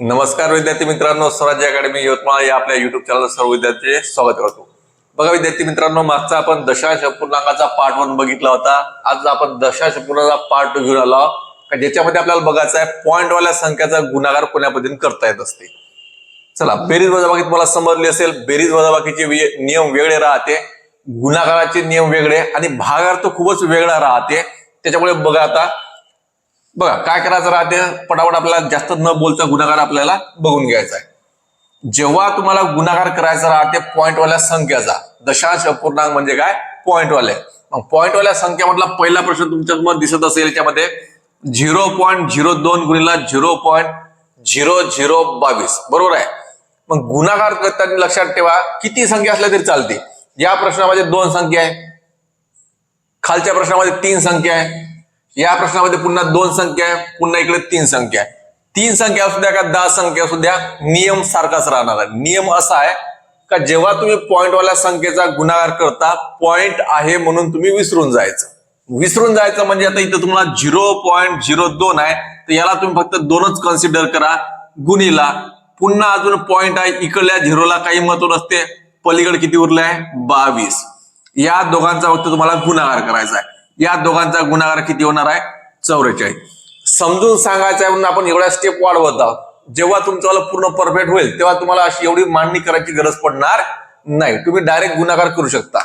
नमस्कार विद्यार्थी मित्रांनो स्वराज्य अकॅडमी यवतमाळ या आपल्या युट्यूब चॅनल सर्व विद्यार्थी स्वागत करतो. बघा विद्यार्थी मित्रांनो मागचा आपण दशांश पूर्णांकाचा पार्ट वन बघितला होता. आज आपण दशांश अपूर्णांकाचा पार्ट टू घेऊन आलो का ज्याच्यामध्ये आपल्याला बघायचं आहे पॉईंट वाल्या संख्याचा गुणाकार कोण्या पद्धतीने करता येत असते. चला बेरीज वजाबाकी तुम्हाला समजली असेल बेरीज वजाबाकीचे नियम वेगळे राहते गुणाकाराचे नियम वेगळे आणि भागार्थ खूपच वेगळा राहते. त्याच्यामुळे बघा आता बघा काय करायचं राहते? पटापट आपल्याला जास्त न बोलता गुणाकार आपल्याला बघून घ्यायचा आहे. जेव्हा तुम्हाला गुणाकार करायचा राहते पॉईंटवाल्या संख्याचा दशांश अपूर्णांक म्हणजे काय? पॉईंटवाले मग पॉईंटवाल्या संख्या म्हटला पहिला प्रश्न तुमच्यासमोर दिसत असेल याच्यामध्ये झिरो पॉईंट झिरो दोन गुणिला झिरो पॉईंट झिरो झिरो बावीस. बरोबर आहे? मग गुणाकार करताना लक्षात ठेवा किती संख्या असल्या तरी चालते. या प्रश्नामध्ये दोन संख्या आहे. खालच्या प्रश्नामध्ये तीन संख्या आहे. या प्रश्नामध्ये पुन्हा दोन संख्या आहे पुन्हा इकडे तीन संख्या आहे. तीन संख्या असू द्या का दहा संख्या असू द्या नियम सारखाच राहणार आहे. नियम असा आहे का जेव्हा तुम्ही पॉईंटवाल्या संख्येचा गुणाकार करता पॉईंट आहे म्हणून तुम्ही विसरून जायचं. विसरून जायचं म्हणजे आता इथं तुम्हाला झिरो पॉईंट झिरो दोन आहे तर याला तुम्ही फक्त दोनच कन्सिडर करा गुणीला. पुन्हा अजून पॉईंट आहे इकडल्या झिरोला काही महत्त्व नसते. पलीकडे किती उरलं आहे बावीस. या दोघांचा फक्त तुम्हाला गुणाकार करायचा आहे. या दोघांचा गुन्हागार किती होणार आहे? चौवेचाळीस समजून सांगायचं आहे म्हणून आपण एवढ्या स्टेप वाढवत आहोत. जेव्हा तुमचं पूर्ण परफेक्ट होईल तेव्हा तुम्हाला अशी एवढी मांडणी करायची गरज पडणार नाही. तुम्ही डायरेक्ट गुन्हागार करू शकता.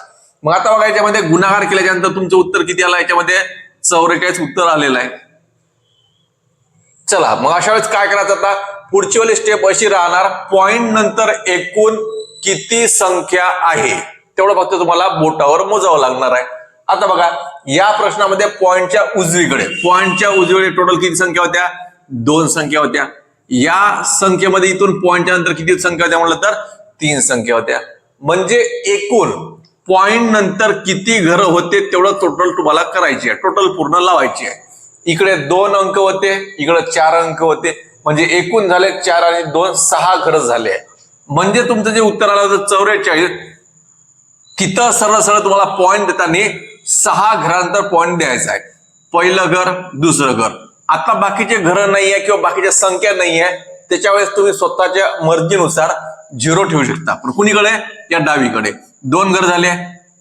मग आता बघा याच्यामध्ये गुन्हागार केल्याच्यानंतर तुमचं उत्तर किती आलं? याच्यामध्ये चौवेचाळीस उत्तर आलेलं आहे. चला मग अशा वेळेस काय करायचं आता? पुढची वाली स्टेप अशी राहणार. पॉइंट नंतर एकूण किती संख्या आहे? तेवढं फक्त तुम्हाला बोटावर मोजावं लागणार आहे. आता बघा या प्रश्नामध्ये पॉइंटच्या उजवीकडे. पॉइंटच्या उजवीकडे टोटल किती संख्या होत्या? दोन संख्या होत्या. या संख्येमध्ये इथून पॉइंटच्या नंतर किती संख्या होत्या म्हटलं तर तीन संख्या होत्या. म्हणजे एकूण पॉइंट नंतर किती घरं होते तेवढं टोटल तुम्हाला करायची आहे. टोटल पूर्ण लावायची आहे. इकडे दोन अंक होते इकडे चार अंक होते. म्हणजे एकूण झाले चार आणि दोन सहा घर झाले. म्हणजे तुमचं जे उत्तर आलं होतं चौवेचाळीस तिथं सरळ सरळ तुम्हाला पॉईंट देताना सहा घरांतर पॉईंट द्यायचा आहे. पहिलं घर दुसरं घर. आता बाकीचे घरं नाहीये किंवा बाकीच्या संख्या नाहीये त्याच्या वेळेस तुम्ही स्वतःच्या मर्जीनुसार झिरो ठेवू शकता. पण कुणीकडे? या डावीकडे. दोन घर झाले.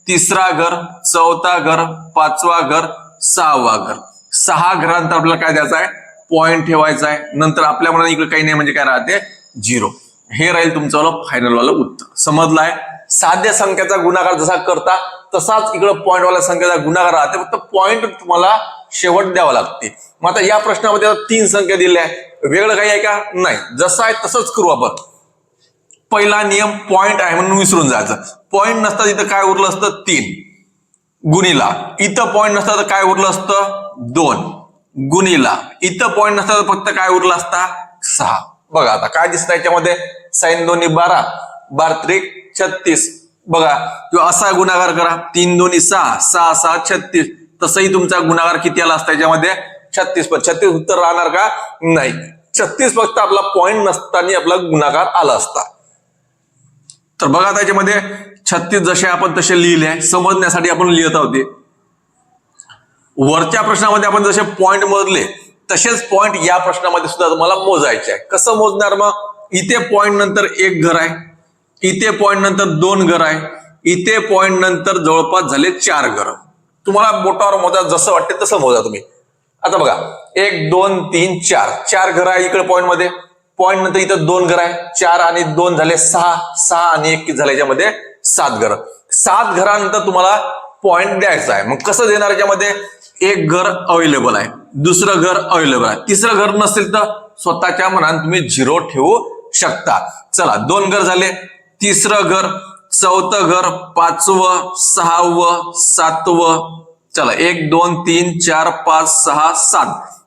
तिसरा घर चौथा घर पाचवा घर सहावा घर. सहा घरांतर आपल्याला काय द्यायचं आहे? पॉईंट ठेवायचा आहे. नंतर आपल्या मनाने इकडे काही नाही म्हणजे काय राहते? झिरो हे राहील तुमचं फायनलवालं फायनल समजलं उत्तर. समजलाय? साध्य संख्येचा गुणाकार जसा करता तसाच इकडं पॉईंटवाल्या संख्याचा संख्येचा गुणाकार राहते. फक्त पॉईंट तुम्हाला शेवट द्यावा लागते. मग आता या प्रश्नामध्ये आता तीन संख्या दिल्या आहे वेगळं काही आहे का? नाही. जसं आहे तसंच करू आपण. पहिला नियम पॉईंट आहे म्हणून विसरून जायचं. पॉईंट नसता तिथं काय उरलं असतं? तीन. गुणीला. इथं पॉईंट नसता तर काय उरलं असतं? दोन. गुणीला. इथं पॉईंट नसता तर फक्त काय उरलं असता? सहा. बघा आता काय दिसतं याच्यामध्ये? साईन दोन्ही बारा बार त्रिक छत्तीस. बघा किंवा असा गुणाकार करा. तीन दोन्ही सहा सहा सहा छत्तीस. तसंही तुमचा गुणाकार किती आला असता याच्यामध्ये? छत्तीस पण. छत्तीस उत्तर राहणार का? नाही. छत्तीस फक्त आपला पॉईंट नसताना आपला गुणाकार आला असता. तर बघा आता याच्यामध्ये छत्तीस जसे आपण तसे लिहिले समजण्यासाठी आपण लिहित आहोत वरच्या प्रश्नामध्ये आपण जसे पॉइंट मोजले तसेच पॉइंट या प्रश्नामध्ये सुद्धा तुम्हाला मोजायचे आहे. कसं मोजणार मग? इथे पॉइंट नंतर एक घर आहे. इथे पॉइंट नंतर दोन घर आहे. इथे पॉइंट नंतर जवळपास झाले चार घर. तुम्हाला बोटावर मोजा जसं वाटते तसं मोजा तुम्ही. आता बघा एक दोन तीन चार. चार घर आहे इकडे पॉइंटमध्ये. पॉइंट नंतर इथं दोन घर आहे. चार आणि दोन झाले सहा. सहा आणि एक झाले याच्यामध्ये सात घर. सात घरानंतर तुम्हाला पॉइंट द्यायचा आहे. मग कसं देणार याच्यामध्ये? एक घर अवेलेबल आहे. दुसरं घर अवेलेबल आहे. तिसरं घर नसेल तर स्वतःच्या मनात तुम्ही झिरो ठेवू शकता चला दोन घर झाले. तिसरं घर चौथं घर पाचवं सहावं सातवं. चला एक दोन तीन चार पाच सहा सात.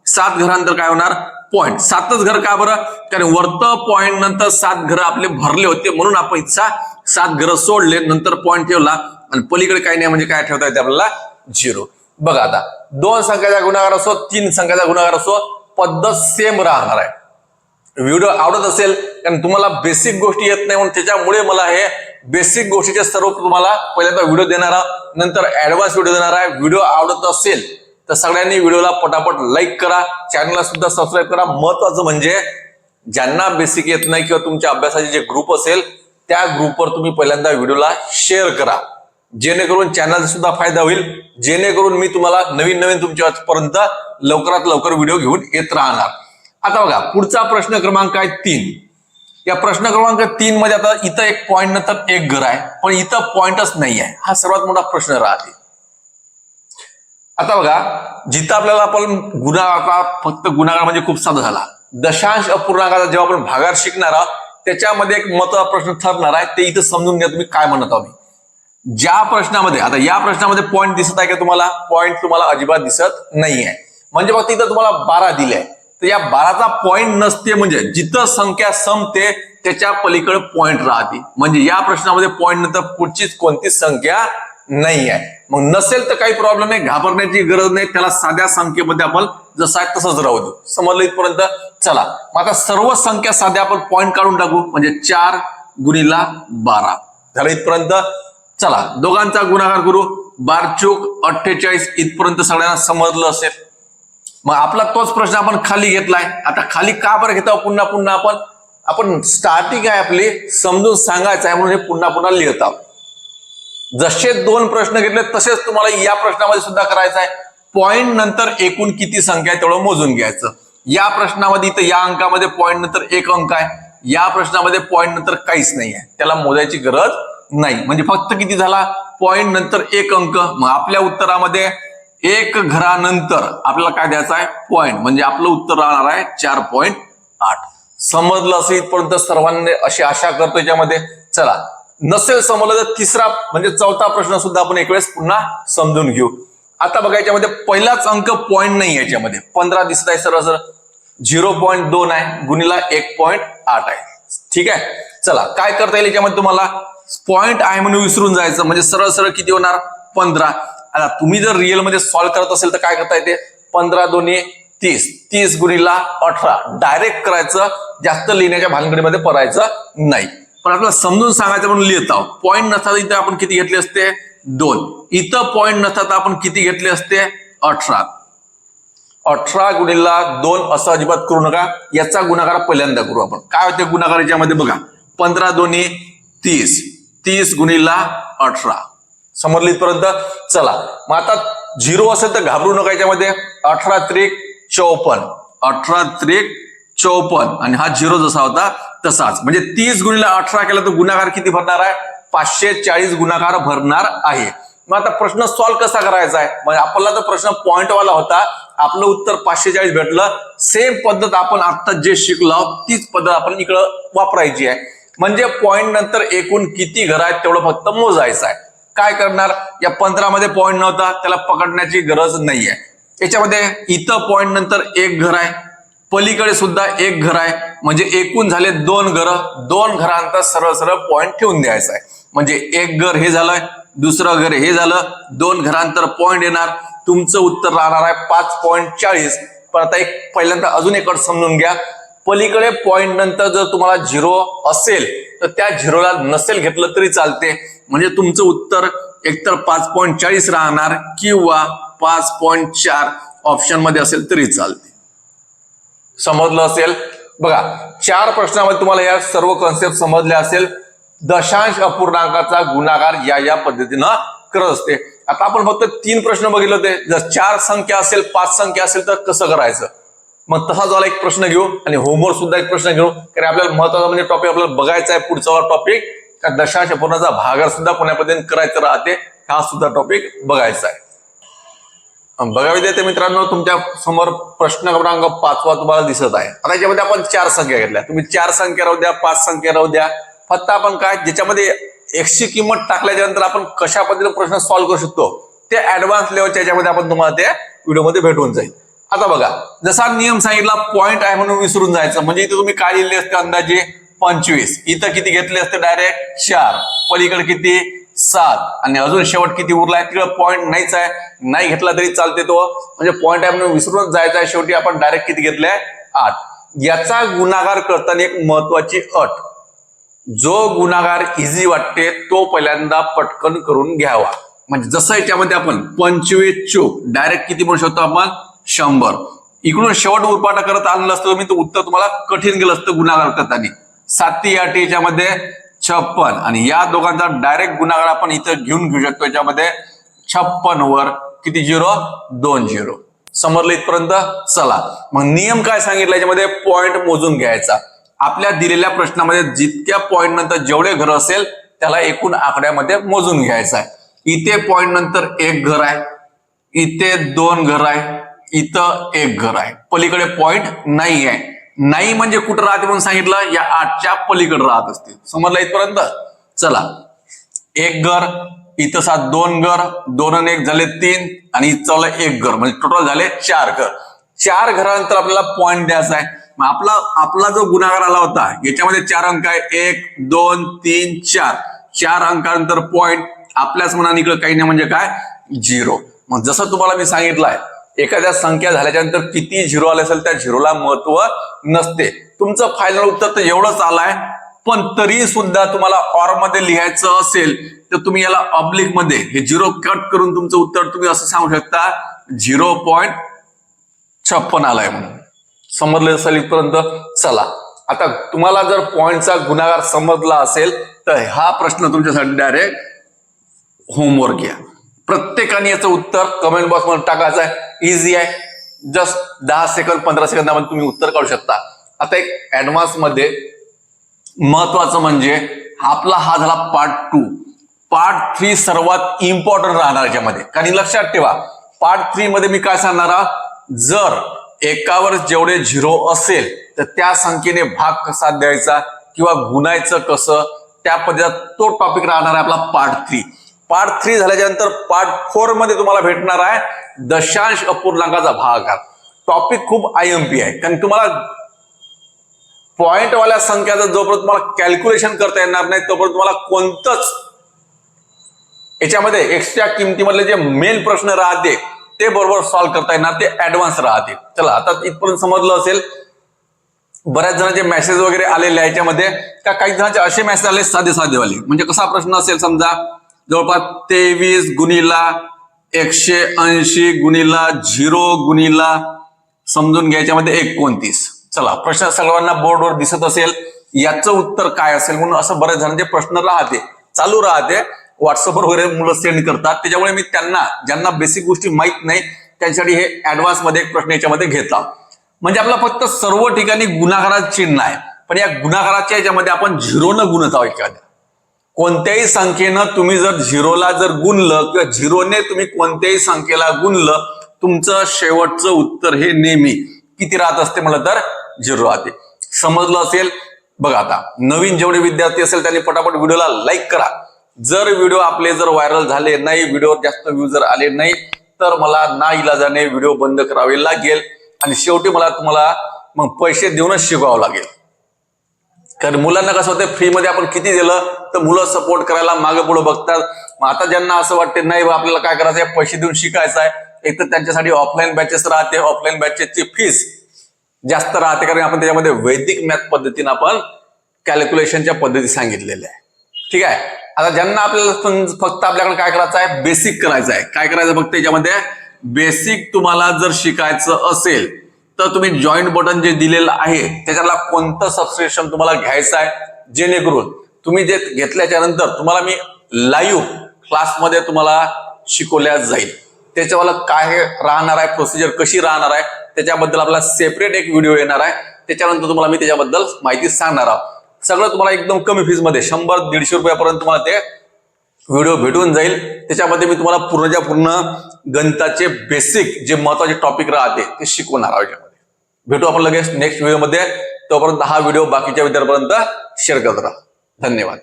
सात घरानंतर काय होणार? पॉइंट सातच घर का बरं? कारण वरत पॉइंट नंतर सात घर आपले भरले होते म्हणून आपण इच्छा सात घर सोडले नंतर पॉइंट ठेवला. आणि पलीकडे काही नाही म्हणजे काय ठेवता येते आपल्याला? झिरो बघा आता दोन संख्याचा गुणाकार असो तीन संख्याचा गुणाकार असो पद्धत सेम राहणार आहे. व्हिडिओ आवडत असेल कारण तुम्हाला बेसिक गोष्टी येत नाही म्हणून त्याच्यामुळे मला हे बेसिक गोष्टीचे सर्व तुम्हाला पहिल्यांदा व्हिडिओ देणार नंतर ऍडव्हान्स व्हिडिओ देणार आहे. व्हिडिओ आवडत असेल तर सगळ्यांनी व्हिडिओला पटापट लाईक करा. चॅनलला सुद्धा सबस्क्राईब करा. महत्वाचं म्हणजे ज्यांना बेसिक येत नाही किंवा तुमच्या अभ्यासाचे जे ग्रुप असेल त्या ग्रुपवर तुम्ही पहिल्यांदा व्हिडिओला शेअर करा. जेणेकरून चॅनलचा सुद्धा फायदा होईल. जेणेकरून मी तुम्हाला नवीन नवीन तुमच्यापर्यंत लवकरात लवकर व्हिडिओ घेऊन येत राहणार. आता बघा पुढचा प्रश्न क्रमांक आहे तीन. या प्रश्न क्रमांक तीन मध्ये आता इथं एक पॉईंट नंतर एक घर आहे पण इथं पॉइंटच नाही आहे. हा सर्वात मोठा प्रश्न राहते. आता बघा जिथं आपल्याला आपण गुन्हागार फक्त गुन्हागार म्हणजे खूप साधा झाला. दशांश अपूर्णांकाचा जेव्हा आपण भागार शिकणार आहोत त्याच्यामध्ये एक महत्त्वाचा प्रश्न ठरणार आहे ते इथं समजून घ्या तुम्ही काय म्हणत आहोत. ज्या प्रश्नामध्ये आता या प्रश्नामध्ये पॉईंट दिसत आहे का तुम्हाला? पॉईंट तुम्हाला अजिबात दिसत नाही आहे म्हणजे फक्त इथं तुम्हाला बारा दिले आहे तर या बाराचा पॉईंट नसते म्हणजे जिथं संख्या संपते त्याच्या पलीकडे पॉईंट राहते. म्हणजे या प्रश्नामध्ये पॉईंट नंतर पुढचीच कोणतीच संख्या नाही आहे मग नसेल तर काही प्रॉब्लेम नाही घाबरण्याची गरज नाही त्याला साध्या संख्येमध्ये आपण जसं आहे तसंच राहू देऊ. समजलं इथपर्यंत? चला. मग आता सर्व संख्या साध्या आपण पॉईंट काढून टाकू. म्हणजे चार गुणीला बारा. झालं इथपर्यंत? चला. दोघांचा गुणाकार करू. बारचूक अठ्ठेचाळीस इथपर्यंत सगळ्यांना समजलं असेल. मग आपला तोच प्रश्न आपण खाली घेतलाय. आता खाली का बरं घेतो पुन्हा पुन्हा आपण आपण स्टार्टिंग आहे आपली समजून सांगायचं आहे म्हणून हे पुन्हा पुन्हा लिहित आहोत. जसे दोन प्रश्न घेतले तसेच तुम्हाला या प्रश्नामध्ये सुद्धा करायचं आहे. पॉईंट नंतर एकूण किती संख्या आहे तेवढं मोजून घ्यायचं. या प्रश्नामध्ये इथं या अंकामध्ये पॉईंट नंतर एक अंक आहे. या प्रश्नामध्ये पॉईंट नंतर काहीच नाही आहे. त्याला मोजायची गरज नाही. म्हणजे फक्त किती झाला? पॉईंट नंतर एक अंक. मग आपल्या उत्तरामध्ये एक घरानंतर आपल्याला काय द्यायचं आहे? पॉईंट म्हणजे आपलं उत्तर राहणार आहे चार पॉईंट आठ. समजलं असेल इथपर्यंत सर्वांनी अशी आशा करतो याच्यामध्ये. चला. नसेल समजलं तर तिसरा म्हणजे चौथा प्रश्न सुद्धा आपण एक वेळेस पुन्हा समजून घेऊ. आता बघा याच्यामध्ये पहिलाच अंक पॉईंट नाही याच्यामध्ये. पंधरा दिसत आहे सरळ सरळ झिरो पॉईंट दोन आहे. गुणीला एक पॉईंट आठ आहे. ठीक आहे? चला. काय करता येईल याच्यामध्ये तुम्हाला? पॉईंट आहे म्हणून विसरून जायचं. म्हणजे सरळ सरळ किती होणार? पंधरा. आता तुम्ही जर रिअलमध्ये सॉल्व सॉल्व्ह करत असेल तर काय करता येते? पंधरा दोन्ही तीस. तीस गुणीला अठरा. डायरेक्ट करायचं जास्त लिहिण्याच्या भानगडीमध्ये पडायचं नाही. पण आपल्याला समजून सांगायचं म्हणून लिहित आहोत. पॉईंट नसता इथे आपण किती घेतले असते? दोन. इथं पॉईंट नसतात आपण किती घेतले असते? अठरा. अठरा गुणीला दोन असं अजिबात करू नका. याचा गुणाकार पहिल्यांदा करू आपण. काय होते गुणाकार याच्यामध्ये बघा. पंधरा दोन्ही तीस. तीस गुणीला अठरा. समजली इथपर्यंत चला. मग आता झिरो असेल तर घाबरू नका याच्यामध्ये. अठरा त्रिक चौपन्न. अठरा त्रिक चौपन्न. आणि हा झिरो जसा होता तसाच. म्हणजे तीस गुणीला अठरा केला तर गुन्हागार किती भरणार आहे? पाचशे चाळीस गुन्हागार भरणार आहे. मग आता प्रश्न सॉल्व्ह कसा करायचा आहे? म्हणजे आपला तर प्रश्न पॉईंटवाला होता आपलं उत्तर पाचशे चाळीस भेटलं. सेम पद्धत आपण आता जे शिकलो तीच पद्धत आपण इकडं वापरायची आहे. म्हणजे पॉईंट नंतर एकूण किती घर आहेत तेवढं फक्त मोजायचं आहे. काय करणार? या पंधरामध्ये पॉईंट नव्हता त्याला पकडण्याची गरज नाहीये. याच्यामध्ये इथं पॉईंट नंतर एक घर आहे. पलीकडे सुद्धा एक घर आहे. म्हणजे एकूण झाले दोन घर. दोन घरांतर सरळ सरळ पॉईंट ठेवून द्यायचा आहे. म्हणजे एक घर हे झालंय दुसरं घर हे झालं दोन घरांतर पॉईंट येणार. तुमचं उत्तर राहणार आहे पाच पॉईंट चाळीस. पण आता एक पहिल्यांदा अजून एक अट समजून घ्या. पलीकडे पॉईंट नंतर जर तुम्हाला झिरो असेल तर त्या झिरोला नसेल घेतलं तरी चालते. म्हणजे तुमचं उत्तर एकतर पाच पॉईंट चाळीस राहणार किंवा पाच पॉईंट चार ऑप्शनमध्ये असेल तरी चालते. समजलं असेल? बघा चार प्रश्नामध्ये तुम्हाला या सर्व कॉन्सेप्ट समजले असेल. दशांश अपूर्णांकाचा गुणाकार या या पद्धतीनं करत असते. आता आपण फक्त तीन प्रश्न बघितले होते. जर चार संख्या असेल पाच संख्या असेल तर कसं करायचं? मग तसा झाला एक प्रश्न घेऊ आणि होमवर्क सुद्धा एक प्रश्न घेऊ. कारण आपल्याला महत्त्वाचा म्हणजे टॉपिक आपल्याला बघायचा आहे पुढचा टॉपिक त्या दशांश अपूर्णाचा भागार सुद्धा कोण्या पद्धतीने करायचं राहते हा सुद्धा टॉपिक बघायचा आहे. बघा विद्यार्थी मित्रांनो तुमच्यासमोर प्रश्न क्रमांक पाचवा तुम्हाला दिसत आहे. आता याच्यामध्ये आपण चार संख्या घेतल्या. तुम्ही चार संख्या राहू द्या पाच संख्या राहू द्या. फक्त आपण काय ज्याच्यामध्ये एकशे किंमत टाकल्याच्या नंतर आपण कशा पद्धतीने प्रश्न सॉल्व्ह करू शकतो ते ऍडव्हान्स लेवलच्या याच्यामध्ये आपण तुम्हाला त्या व्हिडिओमध्ये भेटून जाईल. आता बघा जसा नियम सांगितला पॉईंट आहे म्हणून विसरून जायचं. म्हणजे इथे तुम्ही काय लिहिले असते अंदाजे? पंचवीस. इथं किती घेतले असते डायरेक्ट चार. पलीकडे किती? सात. आणि अजून शेवट किती उरलाय तिकडे पॉईंट नाहीच आहे. नाही घेतला तरी चालते तो. म्हणजे पॉईंट आहे म्हणून विसरूनच जायचा आहे. शेवटी आपण डायरेक्ट किती घेतलाय आठ. याचा गुणाकार करताना एक महत्वाची अट. जो गुणाकार इझी वाटते तो पहिल्यांदा पटकन करून घ्यावा. म्हणजे जसं याच्यामध्ये आपण पंचवीस चूक डायरेक्ट किती म्हणू शकतो आपण? शंभर. इकडून शेवट उरपाटा करत आणलं असतं मी तर उत्तर तुम्हाला कठीण गेलं असतं गुन्हागार करताना. साती अटी याच्यामध्ये छप्पन. आणि या दोघांचा डायरेक्ट गुन्हागार आपण इथं घेऊन घेऊ शकतो. याच्यामध्ये छप्पन वर किती झिरो दोन झिरो समजलं इथपर्यंत? चला. मग नियम काय सांगितलं? याच्यामध्ये पॉइंट मोजून घ्यायचा. आपल्या दिलेल्या प्रश्नामध्ये जितक्या पॉइंट नंतर जेवढे घर असेल त्याला एकूण आकड्यामध्ये मोजून घ्यायचा आहे. इथे पॉइंट नंतर एक घर आहे. इथे दोन घर आहे. इथं एक घर आहे. पलीकडे पॉइंट नाही आहे नाही म्हणजे कुठं राहते म्हणून सांगितलं? या आठच्या पलीकडे राहत असते. समजलं इथपर्यंत? चला. एक घर इथं सात दोन घर दोन आणि एक झाले तीन आणि इथं एक घर. म्हणजे टोटल झाले चार घर. चार घरानंतर आपल्याला पॉईंट द्यायचा आहे. मग आपला आपला जो गुन्हागार आला होता याच्यामध्ये चार अंक आहे. एक दोन तीन चार. चार अंकानंतर पॉईंट आपल्याच मनाने इकडे काही नाही म्हणजे काय? झिरो मग जसं तुम्हाला मी सांगितलंय एखाद्या संख्या झाल्याच्यानंतर किती झिरो आले असेल त्या झिरोला महत्त्व नसते. तुमचं फायनल उत्तर तर एवढंच आलाय पण तरी सुद्धा तुम्हाला ऑरमध्ये लिहायचं असेल तर तुम्ही याला ऑब्लिकमध्ये हे झिरो कट करून तुमचं उत्तर तुम्ही असं सांगू शकता झिरो पॉईंट छप्पन आलाय म्हणून. समजले असेल इथपर्यंत? चला. आता तुम्हाला जर पॉइंटचा गुन्हागार समजला असेल तर हा प्रश्न तुमच्यासाठी डायरेक्ट होमवर्क घ्या प्रत्येकाने याचं उत्तर कमेंट बॉक्समध्ये टाकायचं आहे. इझी आहे. जस्ट दहा सेकंद पंधरा सेकंदामध्ये तुम्ही उत्तर काढू शकता. आता एक ऍडव्हान्समध्ये महत्वाचं म्हणजे आपला हा झाला पार्ट टू पार्ट थ्री सर्वात इम्पॉर्टंट राहणार याच्यामध्ये. कारण लक्षात ठेवा पार्ट थ्री मध्ये मी काय सांगणार जर एकावर जेवढे झिरो असेल तर त्या संख्येने भाग कसा द्यायचा किंवा गुणायचं कसं त्या पद्धतीत तो टॉपिक राहणार आहे आपला पार्ट थ्री पार्ट थ्री झाल्याच्यानंतर पार्ट फोरमध्ये तुम्हाला भेटणार आहे दशांश अपूर्णांकाचा भागाकार टॉपिक खूप आय एम पी आहे. कारण तुम्हाला पॉइंटवाल्या संख्याचं जोपर्यंत तुम्हाला कॅल्क्युलेशन करता येणार नाही तोपर्यंत तुम्हाला कोणतंच याच्यामध्ये एक्स्ट्रा किमतीमधले जे मेन प्रश्न राहते ते बरोबर सॉल्व्ह करता येणार ते ऍडव्हान्स राहते. चला आता इथपर्यंत समजलं असेल. बऱ्याच जणांचे मेसेज वगैरे आलेले याच्यामध्ये. का काही जणांचे असे मेसेज आले साधे साधेवाले म्हणजे कसा प्रश्न असेल समजा? जवळपास तेवीस गुणीला एकशे ऐंशी गुणीला झिरो गुणीला समजून घ्यायच्यामध्ये एकोणतीस. चला प्रश्न सर्वांना बोर्डवर दिसत असेल याचं उत्तर काय असेल म्हणून असं बऱ्याच जणांचे प्रश्न राहते चालू राहते व्हॉट्सअपवर वगैरे मुलं सेंड करतात. त्याच्यामुळे मी त्यांना ज्यांना बेसिक गोष्टी माहीत नाही त्यांच्यासाठी हे ऍडव्हान्समध्ये एक प्रश्न याच्यामध्ये घेतला. म्हणजे आपला फक्त सर्व ठिकाणी गुन्हागाराचं चिन्ह आहे. पण या गुन्हागाराच्या याच्यामध्ये आपण झिरोनं गुणत आहोत एखाद्या कोणत्याही संख्येनं तुम्ही जर झिरोला जर गुणलं किंवा झिरोने तुम्ही कोणत्याही संख्येला गुणलं तुमचं शेवटचं उत्तर हे नेहमी किती राहत असते म्हटलं तर झिरो राहते. समजलं असेल? बघा आता नवीन जेवढे विद्यार्थी असेल त्यांनी पटापट व्हिडिओला लाईक करा. जर व्हिडिओ आपले जर व्हायरल झाले नाही व्हिडिओ जास्त व्ह्यू जर आले नाही तर मला ना इलाजाने व्हिडिओ बंद करावे लागेल. आणि शेवटी मला तुम्हाला मग पैसे देऊनच शिकवावं लागेल. कारण मुलांना कसं होतं फ्रीमध्ये आपण किती दिलं तर मुलं सपोर्ट करायला मागे पुढे बघतात. मग आता ज्यांना असं वाटते नाही आपल्याला काय करायचं आहे? पैसे देऊन शिकायचं आहे. एक तर त्यांच्यासाठी ऑफलाईन बॅचेस राहते. ऑफलाईन बॅचेसची फीस जास्त राहते. कारण आपण त्याच्यामध्ये वैदिक मॅथ पद्धतीने आपण कॅल्क्युलेशनच्या पद्धती सांगितलेल्या आहे ठीक आहे? आता ज्यांना आपल्याला फक्त आपल्याकडे काय करायचं आहे? बेसिक करायचं आहे. काय करायचं फक्त याच्यामध्ये बेसिक तुम्हाला जर शिकायचं असेल तर तुम्ही जॉईंट बटन जे दिलेलं आहे त्याच्याला कोणतं सबस्क्रिप्शन तुम्हाला घ्यायचं आहे जेणेकरून तुम्ही जे घेतल्याच्या नंतर तुम्हाला मी लाईव्ह क्लासमध्ये तुम्हाला शिकवल्या जाईल. त्याच्यावाला काय राहणार आहे प्रोसिजर कशी राहणार आहे त्याच्याबद्दल आपला सेपरेट एक व्हिडिओ येणार आहे. त्याच्यानंतर तुम्हाला मी त्याच्याबद्दल माहिती सांगणार आहोत. सगळं तुम्हाला एकदम कमी फीजमध्ये शंभर दीडशे रुपयापर्यंत तुम्हाला ते व्हिडिओ भेटून जाईल. त्याच्यामध्ये मी तुम्हाला पूर्णच्या पूर्ण गणिताचे बेसिक जे महत्त्वाचे टॉपिक राहते ते शिकवणार आहोत. भेटू आपण लगेच नेक्स्ट व्हिडिओमध्ये तोपर्यंत हा व्हिडिओ बाकीच्या विद्यार्थ्यांपर्यंत शेअर करत राहा. धन्यवाद.